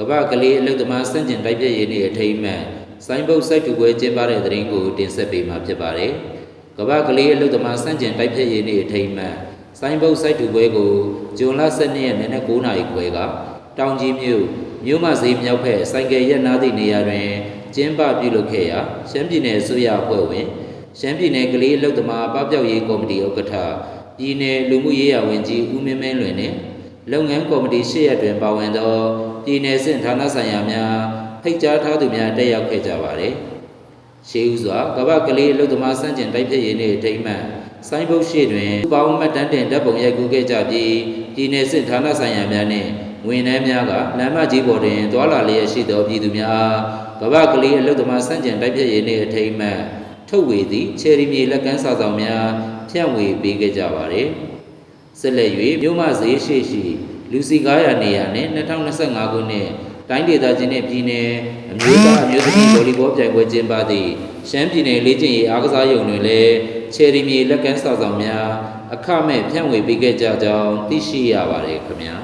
ကမ္ဘာကလေးအလုတ်သမားစန့်ကျင်တိုက်ပြည့်ရေးနေ့အထိမ်းအမှန်စိုင်းဘုတ်စိုက်တူပွဲကျင်းပတဲ့သတင်းကိုတင်ဆက်ပေးမှာဖြစ်ပါတယ်။ကမ္ဘာကလေးအလုတ်သမားစန့်ကျင်တိုက်ပြည့်ရေးနေ့အထိမ်းအမှန်စိုင်းဘုတ်စိုက်တူပွဲကိုဂျွန်လ12ရက်နေ့နဲ့9နာရီခွဲကတောင်ကြီးမြို့မြို့မဈေးမြောက်ဘက်ဆိုင်ကယ်ရက်နားသည့်နေရာတွင်ကျင်းပပြုလုပ်ခဲ့ရာရှမ်းပြည်နယ်အစိုးရအဖွဲ့ဝင်ရှမ်းပြည်နယ်ကလေးအလုတ်သမားပပျောက်ရေးကော်မတီဥက္ကဋ္ဌပြည်နယ်လူမှုရေးရာဝန်ကြီးဦးမင်းမင်းလွင်နှင့် လုပ်ငန်းကော်မတီရှေ့ရက်တွင်ပါဝင်သောပြည်내စစ်ဌာနဆိုင်ရာများဖိတ်ကြားထားသူများတက်ရောက်ခဲ့ကြပါသည်။ရှေးဦးစွာကမ္ဘာကလေးအလုသမားစန့်ကျင်တိုက်ဖြစ်ရေးနေ့အထိမ်းအမှန်စိုင်းဘုတ်ရှိတွင်ပေါင်းမှတ်တမ်းတင်တပ်ပုံရိုက်ကူးခဲ့ကြပြီးပြည်내စစ်ဌာနဆိုင်ရာများနှင့်ဝန်ထမ်းများကလမ်းမကြီးပေါ်တွင်သွာလာလျက်ရှိသောပြည်သူများအားကမ္ဘာကလေးအလုသမားစန့်ကျင်တိုက်ဖြစ်ရေးနေ့အထိမ်းအမှန်ထုတ်ဝေသည့်ချယ်ရီမြေလက်ကမ်းစာဆောင်များဖြန့်ဝေပေးခဲ့ကြပါသည်။ ဆက်လက်၍မြို့မဈေးရှိရှိလူစီကားရနေရနှင့်2025ခုနှစ်တိုင်းဒေသကြီးနှင့်ပြည်နယ်အမျိုးသားအမျိုးသမီးဗော်လီဘောပြိုင်ပွဲကျင်းပသည့်ရှမ်းပြည်နယ်လေ့ကျင့်ရေးအားကစားရုံတွင်လည်းချယ်ရီမြေလက်ကမ်းစာဆောင်များအခမဲ့ဖြန့်ဝေပေးခဲ့ကြကြောင်းသိရှိရပါတယ်ခင်ဗျာ